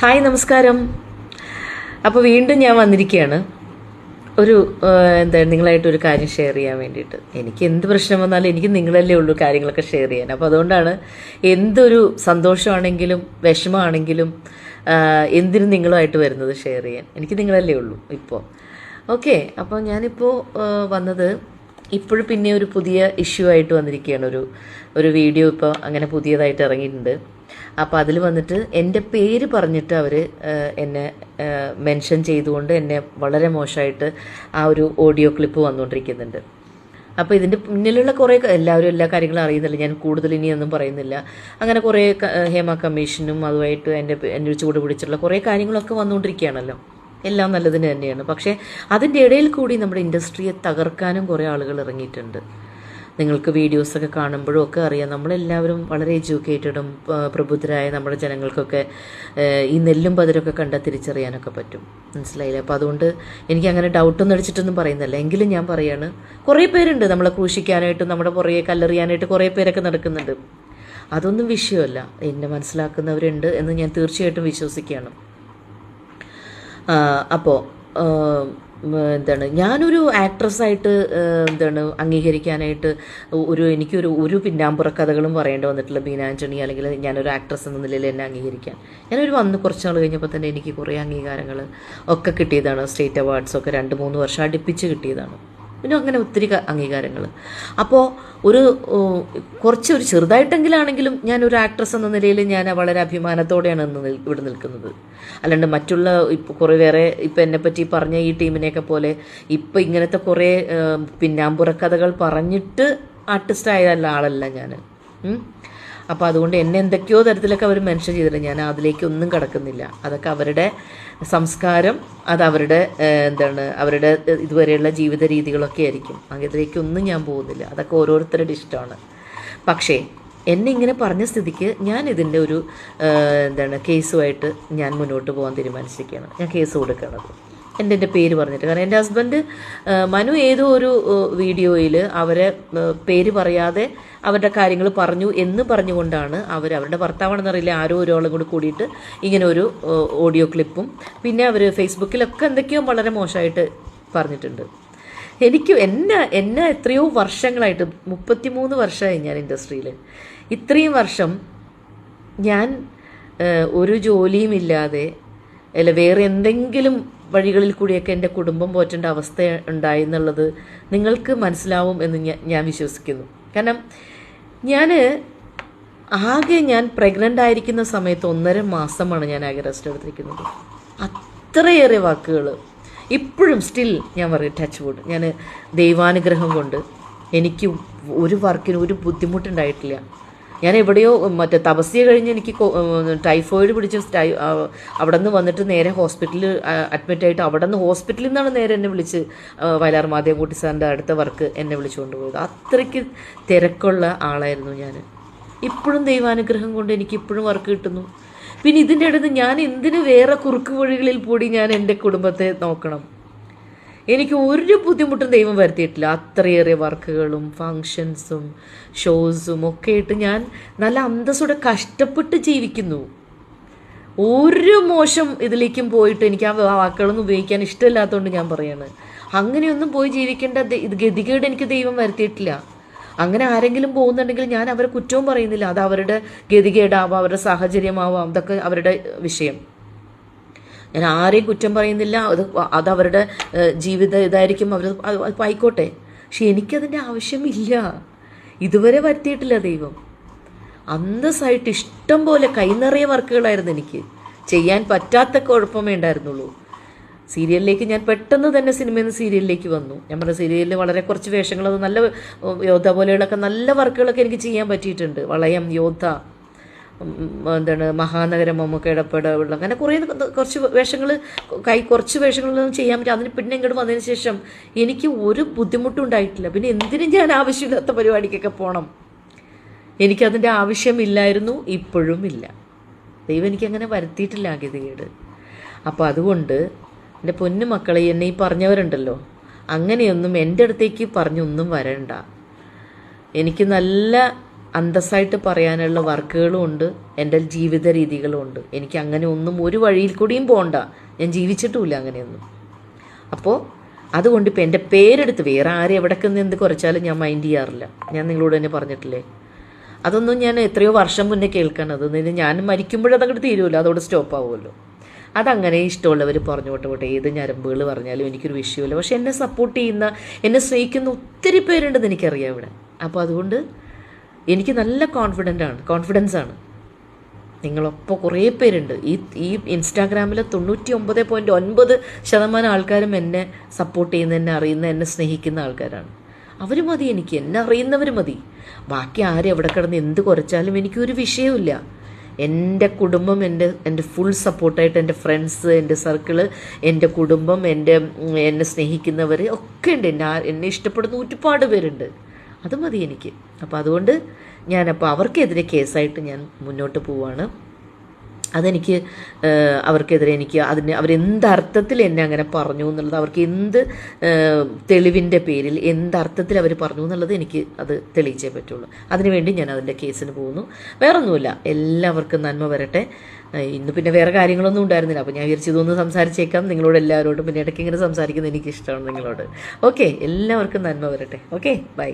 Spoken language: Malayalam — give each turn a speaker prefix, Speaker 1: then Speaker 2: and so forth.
Speaker 1: ഹായ് നമസ്കാരം. അപ്പോൾ വീണ്ടും ഞാൻ വന്നിരിക്കുകയാണ് ഒരു എന്താ നിങ്ങളായിട്ട് ഒരു കാര്യം ഷെയർ ചെയ്യാൻ വേണ്ടിയിട്ട്. എനിക്ക് എന്ത് പ്രശ്നം വന്നാലും എനിക്ക് നിങ്ങളല്ലേ ഉള്ളൂ കാര്യങ്ങളൊക്കെ ഷെയർ ചെയ്യാൻ. അപ്പോൾ അതുകൊണ്ടാണ് എന്തൊരു സന്തോഷമാണെങ്കിലും വിഷമമാണെങ്കിലും എന്തിനും നിങ്ങളുമായിട്ട് വരുന്നത് ഷെയർ ചെയ്യാൻ. എനിക്ക് നിങ്ങളല്ലേ ഉള്ളൂ ഇപ്പോൾ ഓക്കെ അപ്പോൾ ഞാനിപ്പോൾ വന്നത് ഇപ്പോഴും പിന്നെ ഒരു പുതിയ ഇഷ്യൂ ആയിട്ട് വന്നിരിക്കുകയാണ് ഒരു ഒരു വീഡിയോ ഇപ്പോൾ അങ്ങനെ പുതിയതായിട്ട് ഇറങ്ങിയിട്ടുണ്ട്. അപ്പോൾ അതിൽ വന്നിട്ട് എന്റെ പേര് പറഞ്ഞിട്ട് അവർ എന്നെ മെൻഷൻ ചെയ്തുകൊണ്ട് എന്നെ വളരെ മോശമായിട്ട് ആ ഒരു ഓഡിയോ ക്ലിപ്പ് വന്നുകൊണ്ടിരിക്കുന്നുണ്ട് അപ്പോൾ ഇതിന്റെ പിന്നിലുള്ള കുറേ എല്ലാവരും എല്ലാ കാര്യങ്ങളും അറിയുന്നില്ല. ഞാൻ കൂടുതൽ ഇനിയൊന്നും പറയുന്നില്ല. അങ്ങനെ കുറേ ഹേമ കമ്മീഷനും അതുമായിട്ട് എന്റെ എന്റെ ചൂട് പിടിച്ചിട്ടുള്ള കുറേ കാര്യങ്ങളൊക്കെ വന്നുകൊണ്ടിരിക്കുകയാണല്ലോ എല്ലാം നല്ലതിന് തന്നെയാണ്. പക്ഷേ അതിന്റെ ഇടയിൽ കൂടി നമ്മുടെ ഇൻഡസ്ട്രിയെ തകർക്കാനും കുറേ ആളുകൾ ഇറങ്ങിയിട്ടുണ്ട്. നിങ്ങൾക്ക് വീഡിയോസൊക്കെ കാണുമ്പോഴും ഒക്കെ അറിയാം. നമ്മളെല്ലാവരും വളരെ എഡ്യൂക്കേറ്റഡും പ്രബുദ്ധരായ നമ്മുടെ ജനങ്ങൾക്കൊക്കെ ഈ നെല്ലും പതിരൊക്കെ കണ്ട തിരിച്ചറിയാനൊക്കെ പറ്റും. മനസ്സിലായില്ല? അപ്പോൾ അതുകൊണ്ട് എനിക്ക് അങ്ങനെ ഡൗട്ടൊന്നും അടിച്ചിട്ടൊന്നും പറയുന്നില്ല. എങ്കിലും ഞാൻ പറയാണ് കുറേ പേരുണ്ട് നമ്മളെ ക്രൂശിക്കാനായിട്ടും നമ്മുടെ പുറകെ കല്ലെറിയാനായിട്ട് കുറേ പേരൊക്കെ നടക്കുന്നുണ്ട്. അതൊന്നും വിഷയമല്ല. എന്നെ മനസ്സിലാക്കുന്നവരുണ്ട് എന്ന് ഞാൻ തീർച്ചയായിട്ടും വിശ്വസിക്കുകയാണ്. അപ്പോൾ എന്താണ് ഞാനൊരു ആക്ട്രസ്സായിട്ട് എന്താണ് അംഗീകരിക്കാനായിട്ട് ഒരു എനിക്കൊരു ഒരു പിന്നാമ്പുറ കഥകളും പറയേണ്ടി വന്നിട്ടില്ല ബീന ആന്റണി അല്ലെങ്കിൽ ഞാനൊരു ആക്ട്രസ് എന്ന നിലയിൽ എന്നെ അംഗീകരിക്കാൻ. ഞാനൊരു വന്ന് കുറച്ച് നാൾ കഴിഞ്ഞപ്പോൾ തന്നെ എനിക്ക് കുറേ അംഗീകാരങ്ങൾ ഒക്കെ കിട്ടിയതാണ്. സ്റ്റേറ്റ് അവാർഡ്സ് ഒക്കെ രണ്ട് മൂന്ന് വർഷം അടുപ്പിച്ച് കിട്ടിയതാണ്. പിന്നെ അങ്ങനെ ഒത്തിരി അംഗീകാരങ്ങൾ അപ്പോൾ ഒരു കുറച്ച് ഒരു ചെറുതായിട്ടെങ്കിലാണെങ്കിലും ഞാൻ ഒരു ആക്ട്രസ് എന്ന നിലയിൽ ഞാൻ വളരെ അഭിമാനത്തോടെയാണ് ഇന്ന് ഇവിടെ നിൽക്കുന്നത്. അല്ലാണ്ട് മറ്റുള്ള ഇപ്പോൾ കുറേ വേറെ ഇപ്പം എന്നെപ്പറ്റി പറഞ്ഞ ഈ ടീമിനെയൊക്കെ പോലെ ഇപ്പം ഇങ്ങനത്തെ കുറേ പിന്നാമ്പുറക്കഥകൾ പിന്നാമ്പുറ കഥകൾ പറഞ്ഞിട്ട് ആർട്ടിസ്റ്റ് ആയതല്ല ആളല്ല ഞാൻ അപ്പോൾ അതുകൊണ്ട് എന്നെ എന്തൊക്കെയോ തരത്തിലൊക്കെ അവർ മെൻഷൻ ചെയ്തിട്ടുണ്ട്. ഞാൻ അതിലേക്കൊന്നും കടക്കുന്നില്ല. അതൊക്കെ അവരുടെ സംസ്കാരം അത് അവരുടെ എന്താണ് അവരുടെ ഇതുവരെയുള്ള ജീവിത രീതികളൊക്കെ ആയിരിക്കും. അതിലേക്കൊന്നും ഞാൻ പോകുന്നില്ല. അതൊക്കെ ഓരോരുത്തരുടെ ഇഷ്ടമാണ്. പക്ഷേ എന്നെ ഇങ്ങനെ പറഞ്ഞ സ്ഥിതിക്ക് ഞാൻ ഇതിന്റെ ഒരു എന്താണ് കേസുമായിട്ട് ഞാൻ മുന്നോട്ട് പോകാൻ തീരുമാനിച്ചിരിക്കുകയാണ്. ഞാൻ കേസ് കൊടുക്കണത് എന്റെ എന്റെ പേര് പറഞ്ഞിട്ട്. കാരണം എന്റെ ഹസ്ബൻഡ് മനു ഏതോ ഒരു വീഡിയോയിൽ അവരെ പേര് പറയാതെ അവരുടെ കാര്യങ്ങൾ പറഞ്ഞു എന്ന് പറഞ്ഞുകൊണ്ടാണ് അവർ അവരുടെ ഭർത്താവാണെന്നറിയില്ല ആരോ ഒരാളും കൂടി കൂടിയിട്ട് ഇങ്ങനെ ഒരു ഓഡിയോ ക്ലിപ്പും പിന്നെ അവർ ഫേസ്ബുക്കിലൊക്കെ എന്തൊക്കെയോ വളരെ മോശമായിട്ട് പറഞ്ഞിട്ടുണ്ട്. എനിക്ക് എന്നെ എന്നെ എത്രയോ വർഷങ്ങളായിട്ട് മുപ്പത്തിമൂന്ന് വർഷമായി ഞാൻ ഇൻഡസ്ട്രിയിൽ ഇത്രയും വർഷം ഞാൻ ഒരു ജോലിയും ഇല്ലാതെ അല്ല വേറെ എന്തെങ്കിലും വഴികളിൽ കൂടിയൊക്കെ എന്റെ കുടുംബം പോറ്റേണ്ട അവസ്ഥ ഉണ്ടായി എന്നുള്ളത് നിങ്ങൾക്ക് മനസ്സിലാവും എന്ന് ഞാൻ വിശ്വസിക്കുന്നു. കാരണം ഞാൻ ആകെ ഞാൻ പ്രഗ്നന്റ് ആയിരിക്കുന്ന സമയത്ത് ഒന്നര മാസമാണ് ഞാൻ ആകെ റെസ്റ്റ് എടുത്തിരിക്കുന്നത്. അത്രയേറെ വാക്കുകൾ ഇപ്പോഴും സ്റ്റിൽ ഞാൻ പറയും ടച്ച് വുഡ് ഞാൻ ദൈവാനുഗ്രഹം കൊണ്ട് എനിക്ക് ഒരു വർക്കിനും ഒരു ബുദ്ധിമുട്ടുണ്ടായിട്ടില്ല. ഞാൻ എവിടെയോ മറ്റേ തപസ്യ കഴിഞ്ഞ് എനിക്ക് ടൈഫോയിഡ് പിടിച്ച് ടൈ അവിടെ നിന്ന് വന്നിട്ട് നേരെ ഹോസ്പിറ്റലിൽ അഡ്മിറ്റ് ആയിട്ട് അവിടെ നിന്ന് ഹോസ്പിറ്റലിൽ നിന്നാണ് നേരെ എന്നെ വിളിച്ച് വയലാർ മാധവൻകുട്ടി സാറിന്റെ അടുത്ത വർക്ക് എന്നെ വിളിച്ചുകൊണ്ട് പോയത്. അത്രയ്ക്ക് തിരക്കുള്ള ആളായിരുന്നു ഞാൻ ഇപ്പോഴും ദൈവാനുഗ്രഹം കൊണ്ട് എനിക്ക് ഇപ്പോഴും വർക്ക് കിട്ടുന്നു. പിന്നെ ഇതിന്റെ അടുത്ത് ഞാൻ എന്തിന് വേറെ കുറുക്ക് വഴികളിൽ കൂടി ഞാൻ എന്റെ കുടുംബത്തെ നോക്കണം? എനിക്ക് ഒരു ബുദ്ധിമുട്ടും ദൈവം വരുത്തിയിട്ടില്ല. അത്രയേറെ വർക്കുകളും ഫങ്ഷൻസും ഷോസും ഒക്കെ ആയിട്ട് ഞാൻ നല്ല അന്തസ്സോടെ കഷ്ടപ്പെട്ട് ജീവിക്കുന്നു. ഒരു മോശം ഇതിലേക്കും പോയിട്ട് എനിക്ക് ആ വാക്കുകളൊന്നും ഉപയോഗിക്കാൻ ഇഷ്ടമില്ലാത്തതുകൊണ്ട് ഞാൻ പറയാണ്. അങ്ങനെയൊന്നും പോയി ജീവിക്കേണ്ട ഇത് ഗതികേട് എനിക്ക് ദൈവം വരുത്തിയിട്ടില്ല. അങ്ങനെ ആരെങ്കിലും പോകുന്നുണ്ടെങ്കിൽ ഞാൻ അവരെ കുറ്റവും പറയുന്നില്ല. അത് അവരുടെ ഗതികേടാവാം അവരുടെ സാഹചര്യമാവാം അതൊക്കെ അവരുടെ വിഷയം. ഞാൻ ആരെയും കുറ്റം പറയുന്നില്ല. അത് അത് അവരുടെ ജീവിത ഇതായിരിക്കും. അവർ ആയിക്കോട്ടെ. പക്ഷെ എനിക്കതിന്റെ ആവശ്യമില്ല. ഇതുവരെ വരുത്തിയിട്ടില്ല ദൈവം. അന്തസ്സായിട്ട് ഇഷ്ടം പോലെ കൈനിറയ വർക്കുകളായിരുന്നു എനിക്ക്. ചെയ്യാൻ പറ്റാത്ത കുഴപ്പമേ ഉണ്ടായിരുന്നുള്ളൂ. സീരിയലിലേക്ക് ഞാൻ പെട്ടെന്ന് തന്നെ സിനിമയിൽ നിന്ന് സീരിയലിലേക്ക് വന്നു. നമ്മുടെ സീരിയലിൽ വളരെ കുറച്ച് വേഷങ്ങൾ നല്ല യോദ്ധ പോലെയുള്ളൊക്കെ നല്ല വർക്കുകളൊക്കെ എനിക്ക് ചെയ്യാൻ പറ്റിയിട്ടുണ്ട്. വളയം യോദ്ധ എന്താണ് മഹാനഗരം മമ്മൂക്കയുടെ പടവുള്ള അങ്ങനെ കുറേ കുറച്ച് വേഷങ്ങൾ കൈ കുറച്ച് വേഷങ്ങളൊന്നും ചെയ്യാൻ പറ്റും അതിന് പിന്നെ ഇങ്ങോട്ട് വന്നതിന് ശേഷം എനിക്ക് ഒരു ബുദ്ധിമുട്ടും ഉണ്ടായിട്ടില്ല. പിന്നെ എന്തിനും ഞാൻ ആവശ്യമില്ലാത്ത പരിപാടിക്കൊക്കെ പോകണം എനിക്കതിന്റെ ആവശ്യമില്ലായിരുന്നു ഇപ്പോഴും ഇല്ല. ദൈവം എനിക്കങ്ങനെ വരുത്തിയിട്ടില്ല ഗതികേട് അപ്പോൾ അതുകൊണ്ട് എന്റെ പൊന്നു മക്കളെ എന്നെ ഈ പറഞ്ഞവരുണ്ടല്ലോ അങ്ങനെയൊന്നും എന്റെ അടുത്തേക്ക് പറഞ്ഞൊന്നും വരണ്ട. എനിക്ക് നല്ല അന്തസ്സായിട്ട് പറയാനുള്ള വർക്കുകളും ഉണ്ട് എന്റെ ജീവിത രീതികളും ഉണ്ട്. എനിക്ക് അങ്ങനെ ഒന്നും ഒരു വഴിയിൽ കൂടിയും പോകണ്ട ഞാൻ ജീവിച്ചിട്ടുമില്ല അങ്ങനെയൊന്നും. അപ്പോൾ അതുകൊണ്ട് ഇപ്പം എന്റെ പേരെടുത്ത് വേറെ ആരും എവിടേക്ക് എന്ത് കുറച്ചാലും ഞാൻ മൈൻഡ് ചെയ്യാറില്ല. ഞാൻ നിങ്ങളോട് തന്നെ പറഞ്ഞിട്ടില്ലേ? അതൊന്നും ഞാൻ എത്രയോ വർഷം മുന്നേ കേൾക്കണത് അത് ഞാൻ മരിക്കുമ്പോഴതങ്ങോട്ട് തീരുമല്ലോ. അതോടെ സ്റ്റോപ്പ് ആവുമല്ലോ. അതങ്ങനെ ഇഷ്ടമുള്ളവർ പറഞ്ഞു പോട്ടെ പോട്ടെ. ഏത് ഞരമ്പുകൾ പറഞ്ഞാലും എനിക്കൊരു വിഷയമില്ല. പക്ഷെ എന്നെ സപ്പോർട്ട് ചെയ്യുന്ന എന്നെ സ്നേഹിക്കുന്ന ഒത്തിരി പേരുണ്ടെന്ന് എനിക്കറിയാം ഇവിടെ. അപ്പോൾ അതുകൊണ്ട് എനിക്ക് നല്ല കോൺഫിഡന്റ് ആണ് കോൺഫിഡൻസ് ആണ്. നിങ്ങളൊപ്പം കുറേ പേരുണ്ട്. ഈ ഈ ഇൻസ്റ്റാഗ്രാമിൽ തൊണ്ണൂറ്റി ഒമ്പത് പോയിന്റ് ഒൻപത് ശതമാനം ആൾക്കാരും എന്നെ സപ്പോർട്ട് ചെയ്യുന്ന എന്നെ അറിയുന്ന എന്നെ സ്നേഹിക്കുന്ന ആൾക്കാരാണ്. അവർ മതി എനിക്ക് എന്നെ അറിയുന്നവർ മതി. ബാക്കി ആരും എവിടെ കിടന്ന് എന്ത് കുറച്ചാലും എനിക്കൊരു വിഷയമില്ല എന്റെ കുടുംബം എന്റെ എന്റെ ഫുൾ സപ്പോർട്ടായിട്ട് എന്റെ ഫ്രണ്ട്സ് എന്റെ സർക്കിൾ എന്റെ കുടുംബം എന്റെ എന്നെ സ്നേഹിക്കുന്നവർ ഒക്കെ ഉണ്ട്. എന്നെ എന്നെ ഇഷ്ടപ്പെടുന്ന ഒരുപാട് പേരുണ്ട്. അത് മതി എനിക്ക്. അപ്പോൾ അതുകൊണ്ട് ഞാനപ്പോൾ അവർക്കെതിരെ കേസായിട്ട് ഞാൻ മുന്നോട്ട് പോവാണ്. അതെനിക്ക് അവർക്കെതിരെ എനിക്ക് അതിന് അവരെന്തർത്ഥത്തിൽ എന്നെ അങ്ങനെ പറഞ്ഞു എന്നുള്ളത് അവർക്ക് എന്ത് തെളിവിന്റെ പേരിൽ എന്തർത്ഥത്തിൽ അവർ പറഞ്ഞു എന്നുള്ളത് എനിക്ക് അത് തെളിയിച്ചേ പറ്റുള്ളൂ. അതിനുവേണ്ടി ഞാൻ അതിന്റെ കേസിന് പോകുന്നു. വേറൊന്നുമില്ല. എല്ലാവർക്കും നന്മ വരട്ടെ. ഇന്ന് പിന്നെ വേറെ കാര്യങ്ങളൊന്നും ഉണ്ടായിരുന്നില്ല. അപ്പോൾ ഞാൻ വിചാരിച്ചു ഇതൊന്ന് സംസാരിച്ചേക്കാം. നിങ്ങളോട് എല്ലാവരോടും പിന്നെ ഇടയ്ക്ക് ഇങ്ങനെ സംസാരിക്കുന്നത് എനിക്കിഷ്ടമാണ് നിങ്ങളോട്. ഓക്കെ. എല്ലാവർക്കും നന്മ വരട്ടെ. ഓക്കെ. ബൈ.